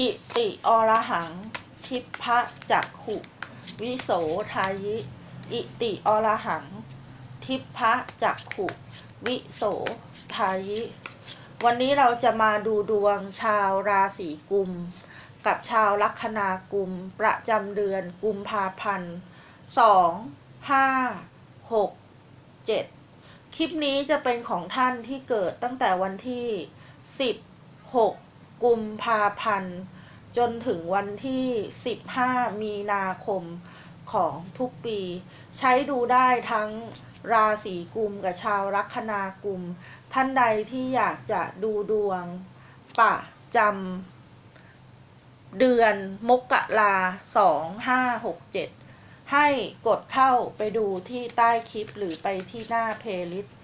อิติอรหัง ทิพะจักขุ วิโสทายิ อิติอรหัง ทิพพะจักขุ วิโสทายิ วันนี้เราจะมาดูดวงชาวราศีกุม กับชาวลัคนากุม ประจำเดือนกุมภาพันธ์สองห้าหกเจ็ดคลิปนี้จะเป็นของท่านที่เกิดตั้งแต่วันที่สิบหก กุมภาพันธ์ จนถึงวันที่ 15 มีนาคมของทุกปี ใช้ดูได้ทั้งราศีกุมกับชาวลัคนากุม ท่านใดที่อยากจะดูดวงประจำเดือนมกราสองห้าหกเจ็ดให้กดเข้าไปดูที่ใต้คลิปหรือไปที่หน้าเพลย์ลิสต์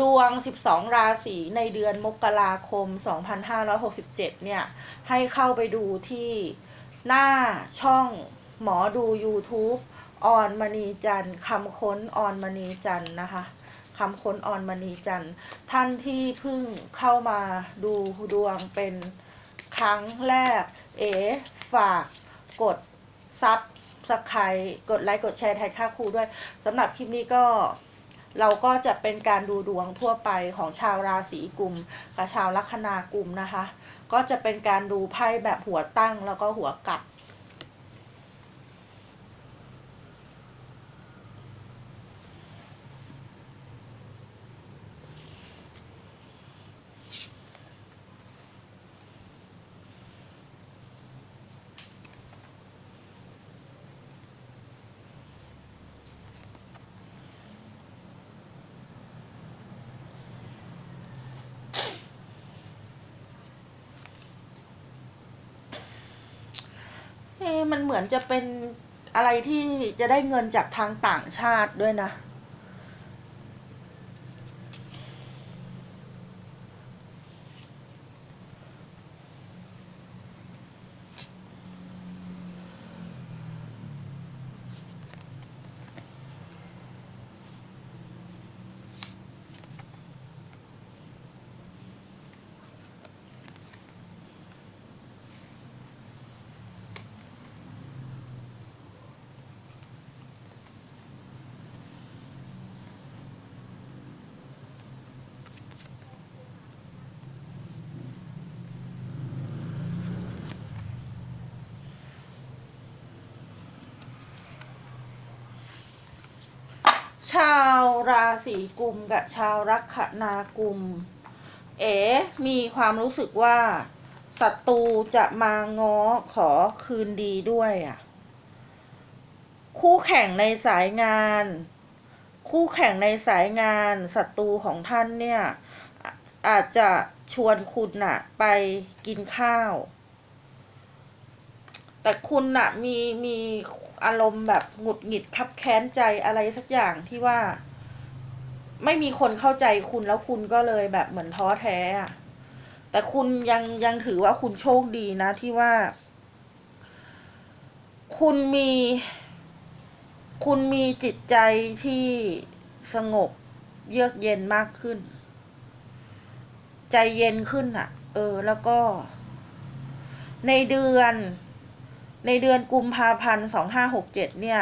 ดวง 12 ราศีในเดือนมกราคม 2567 เนี่ย ให้เข้าไปดูที่หน้าช่องหมอดู YouTube ออนมณีจันทร์คำค้นออนมณีจันทร์นะคะคำค้นออนมณีจันทร์ท่านที่เพิ่งเข้ามาดูดวงเป็นครั้งแรก เอ ฝากกดซับสไครกดไลค์ กดแชร์แทนค่าครูด้วยสำหรับคลิปนี้ก็ เราก็จะเป็นการดูดวงทั่วไปของชาวราศีกุมกับชาวลัคนากุมนะคะ ก็จะเป็นการดูไพ่แบบหัวตั้งแล้วก็หัวกลับ มันเหมือนจะเป็นอะไรที่จะได้เงินจากทางต่างชาติด้วยนะ ชาวราศีกุมกับชาวลัคนากุม เอ๋มีความรู้สึกว่าศัตรูจะมาง้อขอคืนดีด้วยอะ คู่แข่งในสายงาน คู่แข่งในสายงานศัตรูของท่านเนี่ยอะอาจจะชวนคุณน่ะ ไปกินข้าว แต่คุณน่ะมีมี อารมณ์แบบหงุดหงิดคับแค้นใจอะไรสักอย่างที่ว่า ไม่มีคนเข้าใจคุณแล้วคุณก็เลยแบบเหมือนท้อแท้อะแต่คุณยังยังถือว่าคุณโชคดีนะที่ว่า คุณมี คุณมีจิตใจที่สงบเยือกเย็นมากขึ้น ใจเย็นขึ้นอะ เออ แล้วก็ ในเดือน ในเดือนกุมภาพันธ์สองห้าหกเจ็ดเนี่ย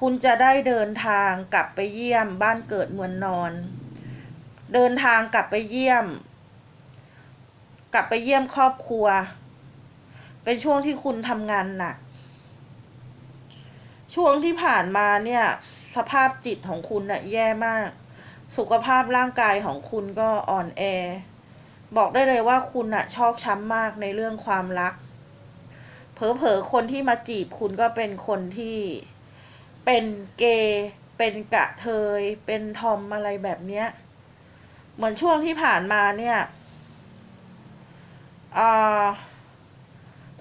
คุณจะได้เดินทางกลับไปเยี่ยมบ้านเกิดเมืองนอน เดินทางกลับไปเยี่ยม กลับไปเยี่ยมครอบครัว เป็นช่วงที่คุณทำงานหนัก ช่วงที่ผ่านมาเนี่ย สภาพจิตของคุณน่ะแย่มาก สุขภาพร่างกายของคุณก็อ่อนแอ บอกได้เลยว่าคุณน่ะชอกช้ำมากในเรื่องความรัก เผลอๆคนที่มาจีบคุณก็เป็นคนที่เป็นเกย์เป็นกะเทย เป็นทอมอะไรแบบเนี้ย เหมือนช่วงที่ผ่านมาเนี่ย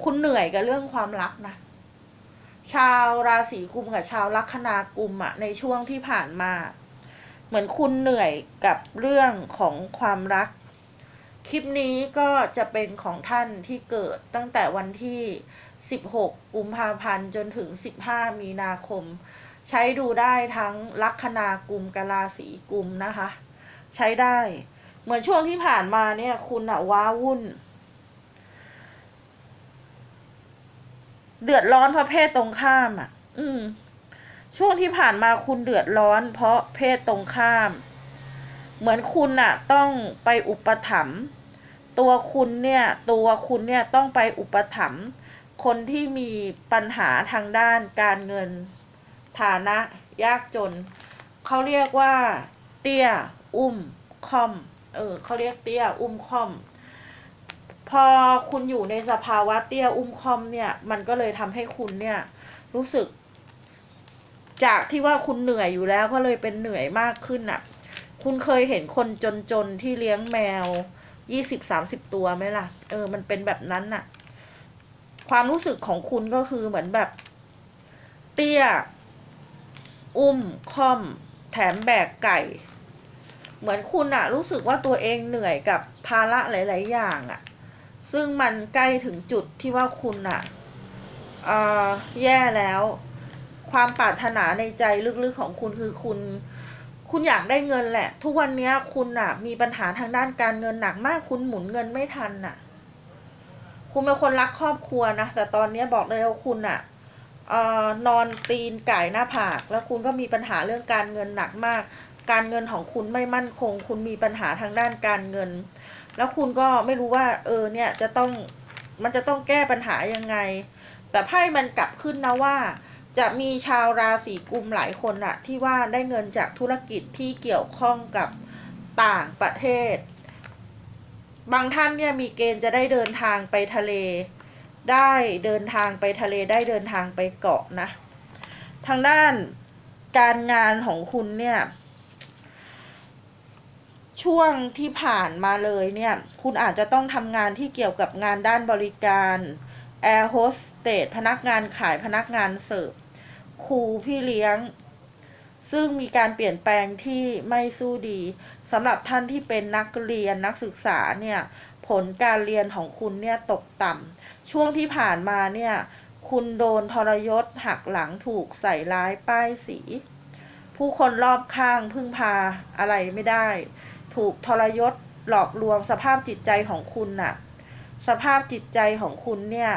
คุณเหนื่อยกับเรื่องความรักนะ ชาวราศีกุมกับชาวลัคนากุมอะในช่วงที่ผ่านมา เหมือนคุณเหนื่อยกับเรื่องของความรัก คลิปนี้ก็จะเป็นของท่านที่เกิดตั้งแต่วันที่ 16 กุมภาพันธ์จนถึง 15 มีนาคม ใช้ดูได้ทั้งลัคนากุมกับราศีกุมนะคะ ใช้ได้ เหมือนช่วงที่ผ่านมาเนี่ย คุณอะว้าวุ่น เดือดร้อนเพราะเพศตรงข้ามอะอืม ช่วงที่ผ่านมาคุณเดือดร้อน เพราะเพศตรงข้าม เหมือนคุณน่ะต้องไปอุปถัมภ์ตัวคุณเนี่ย ตัวคุณเนี่ยต้องไปอุปถัมภ์ คนที่มีปัญหาทางด้านการเงิน ฐานะ ยากจน เขาเรียกว่า เตี้ย อุ้ม คอม เออเขาเรียกเตี้ย อุ้มคอม พอคุณอยู่ในสภาวะเตี้ย อุ้มคอมเนี่ย มันก็เลยทำให้คุณเนี่ย รู้สึก จากที่ว่าคุณเหนื่อยอยู่แล้วก็เลยเป็นเหนื่อยมากขึ้นอะ คุณเคยเห็นคนจนๆที่เลี้ยงแมวยี่สิบสามสิบตัวไหมล่ะ เออ มันเป็นแบบนั้นน่ะ ความรู้สึกของคุณก็คือเหมือนแบบ เตี้ย อุ้มคอม แถมแบกไก่ เหมือนคุณอะรู้สึกว่าตัวเองเหนื่อยกับภาระหลาย ๆ อย่างอะซึ่งมันใกล้ถึงจุดที่ว่าคุณอะอแย่แล้ว ความปรารถนาในใจลึก ๆ ของคุณคือคุณคุณอยากได้เงินแหละ ทุกวันนี้คุณอะมีปัญหาทางด้านการเงินหนักมาก คุณหมุนเงินไม่ทันน่ะ คุณเป็นคนรักครอบครัวนะ แต่ตอนนี้บอกเลยว่าคุณอะออนอนตีนไก่หน้าผาก แล้วคุณก็มีปัญหาเรื่องการเงินหนักมาก การเงินของคุณไม่มั่นคง คุณมีปัญหาทางด้านการเงิน แล้วคุณก็ไม่รู้ว่า เออเนี่ยจะต้องมันจะต้องแก้ปัญหายังไง แต่ไพ่มันกลับขึ้นนะว่า จะมีชาวราศีกุมหลายคนอะที่ว่าได้เงินจากธุรกิจที่เกี่ยวข้องกับต่างประเทศ บางท่านเนี่ยมีเกณฑ์จะได้เดินทางไปทะเล ได้เดินทางไปทะเลได้เดินทางไปเกาะนะ ทางด้านการงานของคุณเนี่ยช่วงที่ผ่านมาเลยเนี่ย คุณอาจจะต้องทำงานที่เกี่ยวกับงานด้านบริการแอร์โฮสเตสพนักงานขายพนักงานเสิร์ฟครูพี่เลี้ยง ซึ่งมีการเปลี่ยนแปลงที่ไม่สู้ดีสำหรับท่านที่เป็นนักเรียนนักศึกษาเนี่ยผลการเรียนของคุณเนี่ยตกต่ำช่วงที่ผ่านมาเนี่ยคุณโดนทรยศหักหลังถูกใส่ร้ายป้ายสี ผู้คนรอบข้างพึ่งพาอะไรไม่ได้ ถูกทรยศหลอกลวงสภาพจิตใจของคุณน่ะ สภาพจิตใจของคุณเนี่ย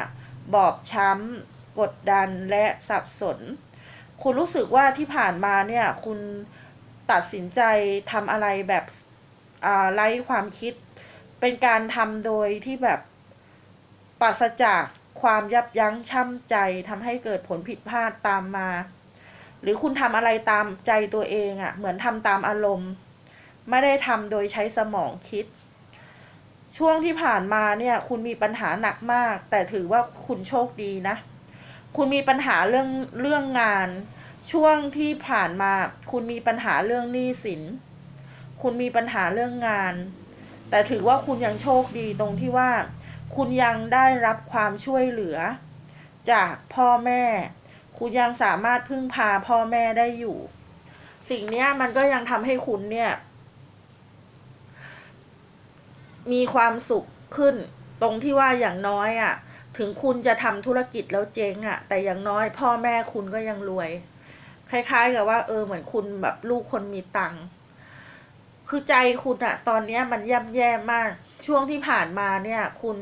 บอบช้ำ กดดันและสับสน คุณรู้สึกว่าที่ผ่านมาเนี่ย คุณตัดสินใจทำอะไรแบบไร้ความคิด เป็นการทำโดยที่แบบปราศจากความยับยั้งชั่งใจทำให้เกิดผลผิดพลาดตามมา หรือคุณทำอะไรตามใจตัวเองอะ่ะ เหมือนทำตามอารมณ์ ไม่ได้ทำโดยใช้สมองคิด ช่วงที่ผ่านมาเนี่ย คุณมีปัญหาหนักมาก แต่ถือว่าคุณโชคดีนะ คุณมีปัญหาเรื่องเรื่องงาน ช่วงที่ผ่านมา คุณมีปัญหาเรื่องหนี้สิน คุณมีปัญหาเรื่องงาน แต่ถือว่าคุณยังโชคดีตรงที่ว่า คุณยังได้รับความช่วยเหลือ จากพ่อแม่ คุณยังสามารถพึ่งพาพ่อแม่ได้อยู่ สิ่งนี้มันก็ยังทำให้คุณเนี่ย มีความสุขขึ้นตรงที่ว่าอย่างน้อยอะ่ะ ถึงคุณจะทำธุรกิจแล้วเจ๊งอะ่ะแต่อย่างน้อยพ่อแม่คุณก็ยังรวย คล้าย ๆ กับว่า เออเหมือนคุณแบบลูกคนมีตังค์คือใจคุณอะตอนเนี้ยมันย่ำแย่มาก ช่วงที่ผ่านมาเนี่ย คุณ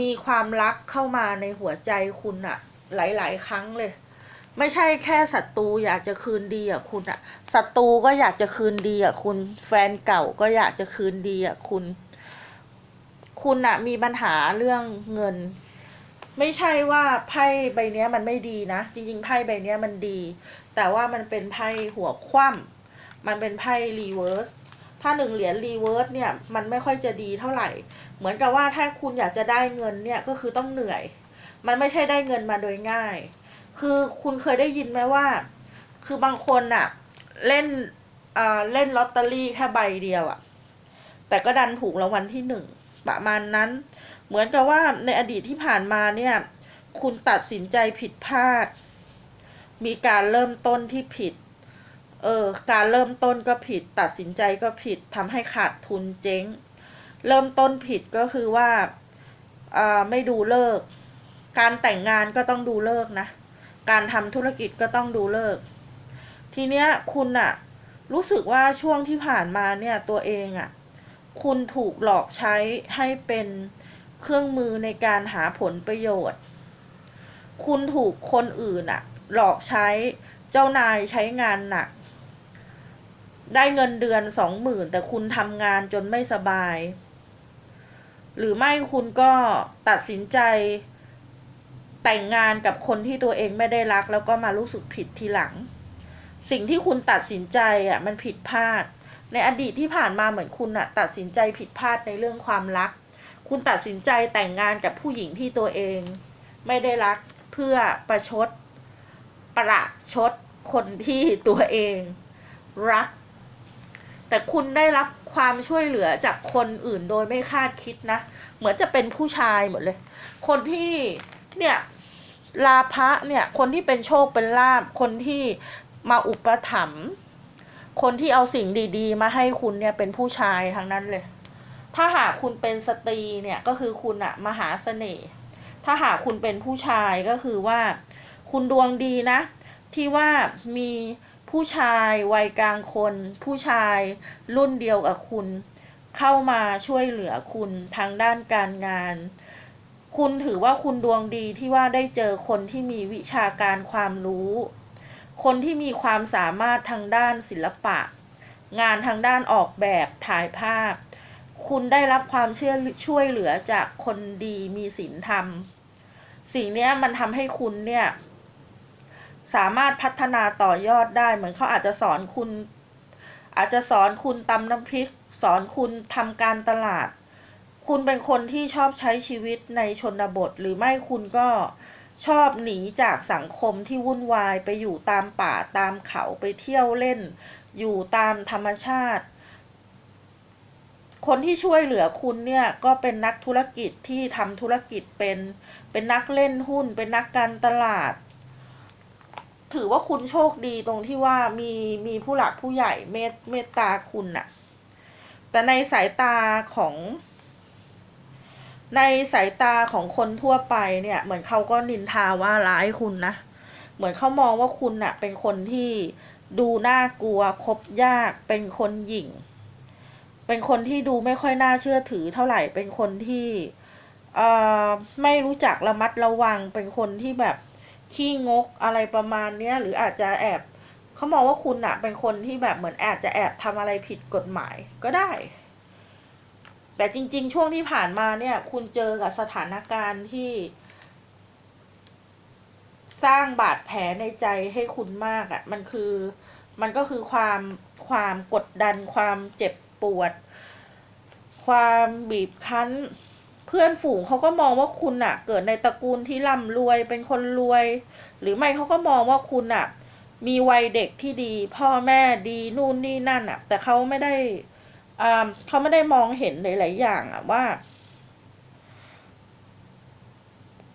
มีความรักเข้ามาในหัวใจคุณอะหลาย ๆ ครั้งเลย ไม่ใช่แค่ศัตรูอยากจะคืนดีอะคุณอะศัตรูก็อยากจะคืนดีอะคุณ แฟนเก่าก็อยากจะคืนดีอะคุณ คุณอะมีปัญหาเรื่องเงิน ไม่ใช่ว่าไพ่ใบนี้มันไม่ดีนะ จริงๆไพ่ใบนี้มันดี แต่ว่ามันเป็นไพ่หัวคว่ำมันเป็นไพ่รีเวิร์สถ้าหนึ่งเหรียญรีเวิร์สเนี่ยมันไม่ค่อยจะดีเท่าไหร่ เหมือนกับว่าถ้าคุณอยากจะได้เงินเนี่ยก็คือต้องเหนื่อย มันไม่ใช่ได้เงินมาโดยง่าย คือคุณเคยได้ยินไหมว่า คือบางคนอะเล่นอ่าเล่นลอตเตอรี่แค่ใบเดียวอะแต่ก็ดันถูกรางวัลที่หนึ่งประมาณนั้น เหมือนกับว่าในอดีตที่ผ่านมาเนี่ย คุณตัดสินใจผิดพลาด มีการเริ่มต้นที่ผิด เออ การเริ่มต้นก็ผิด ตัดสินใจก็ผิดทำให้ขาดทุนเจ๊ง เริ่มต้นผิดก็คือว่าอ่าไม่ดูเลิก การแต่งงานก็ต้องดูเลิกนะ การทำธุรกิจก็ต้องดูเลิก ทีเนี้ยคุณอะรู้สึกว่าช่วงที่ผ่านมาเนี่ยตัวเองอะคุณถูกหลอกใช้ให้เป็น เครื่องมือในการหาผลประโยชน์ คุณถูกคนอื่นอะหลอกใช้เจ้านายใช้งานหนัก ได้เงินเดือนสองหมื่นแต่คุณทำงานจนไม่สบาย หรือไม่คุณก็ตัดสินใจ แต่งงานกับคนที่ตัวเองไม่ได้รัก แล้วก็มารู้สึกผิดทีหลัง สิ่งที่คุณตัดสินใจอะมันผิดพลาด ในอดีตที่ผ่านมาเหมือนคุณอะ ตัดสินใจผิดพลาดในเรื่องความรัก คุณตัดสินใจแต่งงานกับผู้หญิงที่ตัวเอง ไม่ได้รักเพื่อประชด ประชดคนที่ตัวเองรัก แต่คุณได้รับความช่วยเหลือจากคนอื่นโดยไม่คาดคิดนะ เหมือนจะเป็นผู้ชายหมดเลย คนที่เนี่ยลาภะเนี่ยคนที่เป็นโชคเป็นลาบคนที่มาอุปถัมภ์คนที่เอาสิ่งดี ๆ มาให้คุณเนี่ยเป็นผู้ชายทั้งนั้นเลย ถ้าหากคุณเป็นสตรีเนี่ยก็คือคุณอะมหาเสน่ห์ถ้าหากคุณเป็นผู้ชายก็คือว่า คุณดวงดีนะ ที่ว่ามีผู้ชายวัยกลางคน ผู้ชายรุ่นเดียวกับคุณ เข้ามาช่วยเหลือคุณทางด้านการงาน คุณถือว่าคุณดวงดีที่ว่าได้เจอคนที่มีวิชาการความรู้ คนที่มีความสามารถทางด้านศิลปะ งานทางด้านออกแบบถ่ายภาพ คุณได้รับความเชื่อช่วยเหลือจากคนดีมีศีลธรรม สิ่งนี้มันทำให้คุณเนี่ย สามารถพัฒนาต่อยอดได้ เหมือนเขาอาจจะสอนคุณ อาจจะสอนคุณตำน้ำพริก สอนคุณทำการตลาด คุณเป็นคนที่ชอบใช้ชีวิตในชนบท หรือไม่คุณก็ชอบหนีจากสังคมที่วุ่นวายไปอยู่ตามป่าตามเขาไปเที่ยวเล่น อยู่ตามธรรมชาติ คนที่ช่วยเหลือคุณเนี่ยก็เป็นนักธุรกิจที่ทำธุรกิจเป็นเป็นนักเล่นหุ้น เป็นนักการตลาด ถือว่าคุณโชคดีตรงที่ว่ามีมีผู้หลักผู้ใหญ่เมตเมตตาคุณน่ะ แต่ในสายตาของ ในสายตาของคนทั่วไปเนี่ย เหมือนเขาก็นินทาว่าร้ายคุณนะ เหมือนเขามองว่าคุณน่ะ เป็นคนที่ดูน่ากลัวคบยากเป็นคนหยิ่ง เป็นคนที่ดูไม่ค่อยน่าเชื่อถือเท่าไหร่ เป็นคนที่ไม่รู้จักระมัดระวัง เป็นคนที่แบบขี้งกอะไรประมาณเนี้ย หรืออาจจะแอบเขามองว่าคุณอะเป็นคนที่แบบเหมือนอาจจะแอบทำอะไรผิดกฎหมายก็ได้ แต่จริง ๆ ช่วงที่ผ่านมาเนี่ย คุณเจอกับสถานการณ์ที่ สร้างบาดแผลในใจให้คุณมากอะ่ะมันคือ มันก็คือความความกดดันความเจ็บ ปวด ความบีบคั้น เพื่อนฝูงเขาก็มองว่าคุณอะ่ะเกิดในตระกูลที่ร่ำรวยเป็นคนรวย หรือไม่เขาก็มองว่าคุณอะ่ะมีวัยเด็กที่ดี พ่อแม่ดีนู่นนี่นั่นอะ่ะแต่เขาไม่ได้อ่าเขาไม่ได้มองเห็นหลายๆอย่างอะ่ะว่า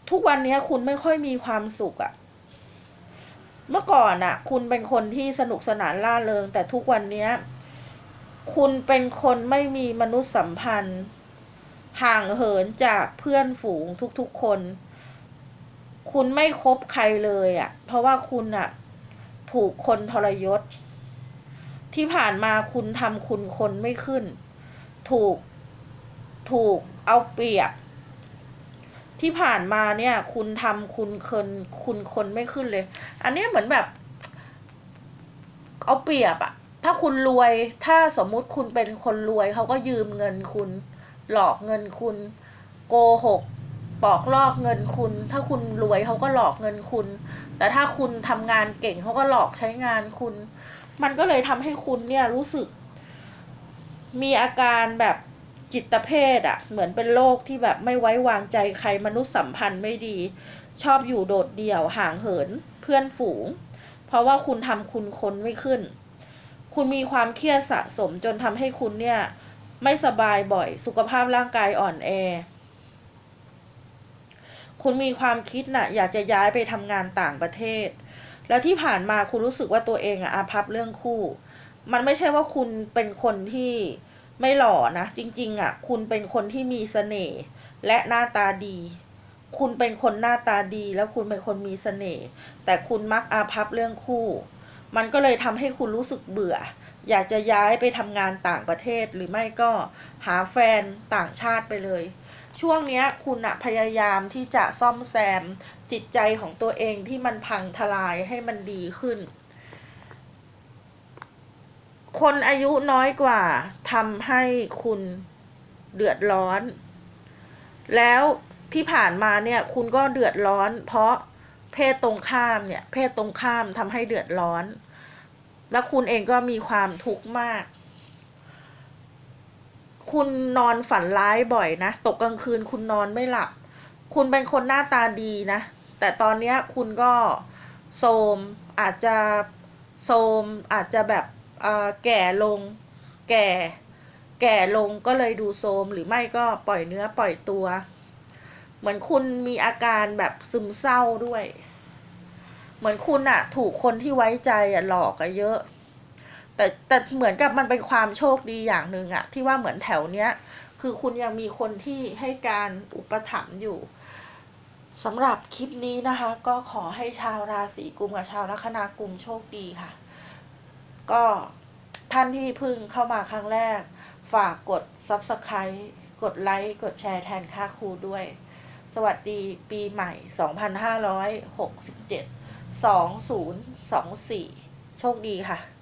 ทุกวันนี้คุณไม่ค่อยมีความสุขอะ่ะเมื่อก่อนอะคุณเป็นคนที่สนุกสนานล่าเริง แต่ทุกวันนี้ คุณเป็นคนไม่มีมนุษยสัมพันธ์ ห่างเหินจากเพื่อนฝูงทุกๆคน คุณไม่คบใครเลยอะ่ะ เพราะว่าคุณอะ่ะ ถูกคนทรยศ ที่ผ่านมาคุณทำคุณคนไม่ขึ้น ถูก ถูกเอาเปรียบ ที่ผ่านมาเนี่ย คุณทำคุณคนคุณคนไม่ขึ้นเลย อันนี้เหมือนแบบ เอาเปรียบอะ ถ้าคุณรวย ถ้าสมมุติคุณเป็นคนรวยเขาก็ยืมเงินคุณ หลอกเงินคุณ โกหกปอกลอกเงินคุณ ถ้าคุณรวยเขาก็หลอกเงินคุณ แต่ถ้าคุณทำงานเก่งเขาก็หลอกใช้งานคุณ มันก็เลยทำให้คุณเนี่ยรู้สึก มีอาการแบบจิตเภทอะเหมือนเป็นโรคที่แบบไม่ไว้วางใจใครมนุษยสัมพันธ์ไม่ดี ชอบอยู่โดดเดี่ยวห่างเหินเพื่อนฝูง เพราะว่าคุณทำคุณคนไม่ขึ้น คุณมีความเครียดสะสมจนทำให้คุณเนี่ยไม่สบายบ่อย สุขภาพร่างกายอ่อนแอ คุณมีความคิดน่ะอยากจะย้ายไปทำงานต่างประเทศ แล้วที่ผ่านมาคุณรู้สึกว่าตัวเองอะอาภัพเรื่องคู่ มันไม่ใช่ว่าคุณเป็นคนที่ไม่หล่อนะ จริงๆอะคุณเป็นคนที่มีเสน่ห์และหน้าตาดี คุณเป็นคนหน้าตาดี แล้วคุณเป็นคนมีเสน่ห์แต่คุณมักอาภัพเรื่องคู่ มันก็เลยทำให้คุณรู้สึกเบื่อ อยากจะย้ายไปทำงานต่างประเทศหรือไม่ก็หาแฟนต่างชาติไปเลย ช่วงนี้คุณอะพยายามที่จะซ่อมแซมจิตใจของตัวเองที่มันพังทลายให้มันดีขึ้น คนอายุน้อยกว่าทำให้คุณเดือดร้อน แล้วที่ผ่านมาเนี่ยคุณก็เดือดร้อน เพราะ เพศตรงข้ามเนี่ย เพศตรงข้ามทำให้เดือดร้อน แล้วคุณเองก็มีความทุกข์มาก คุณนอนฝันร้ายบ่อยนะ ตกกลางคืนคุณนอนไม่หลับ คุณเป็นคนหน้าตาดีนะ แต่ตอนเนี้ยคุณก็โทมอาจจะโทมอาจจะแบบแก่ลง แก่ แก่ลงก็เลยดูโทมหรือไม่ก็ปล่อยเนื้อปล่อยตัว เหมือนคุณมีอาการแบบซึมเศร้าด้วย เหมือนคุณอะถูกคนที่ไว้ใจอะหลอกอะเยอะ แต่แต่เหมือนกับมันเป็นความโชคดีอย่างหนึ่งอะที่ว่าเหมือนแถวเนี้ย คือคุณยังมีคนที่ให้การอุปถัมภ์อยู่สำหรับคลิปนี้นะคะ ก็ขอให้ชาวราศีกุมกับชาวลัคนากุมโชคดีค่ะ ก็ท่านที่เพึ่งเข้ามาครั้งแรก ฝากกด Subscribe กดไลค์กดแชร์แทนค่าครูด้วย สวัสดีปีใหม่ 2567 2024 โชคดีค่ะ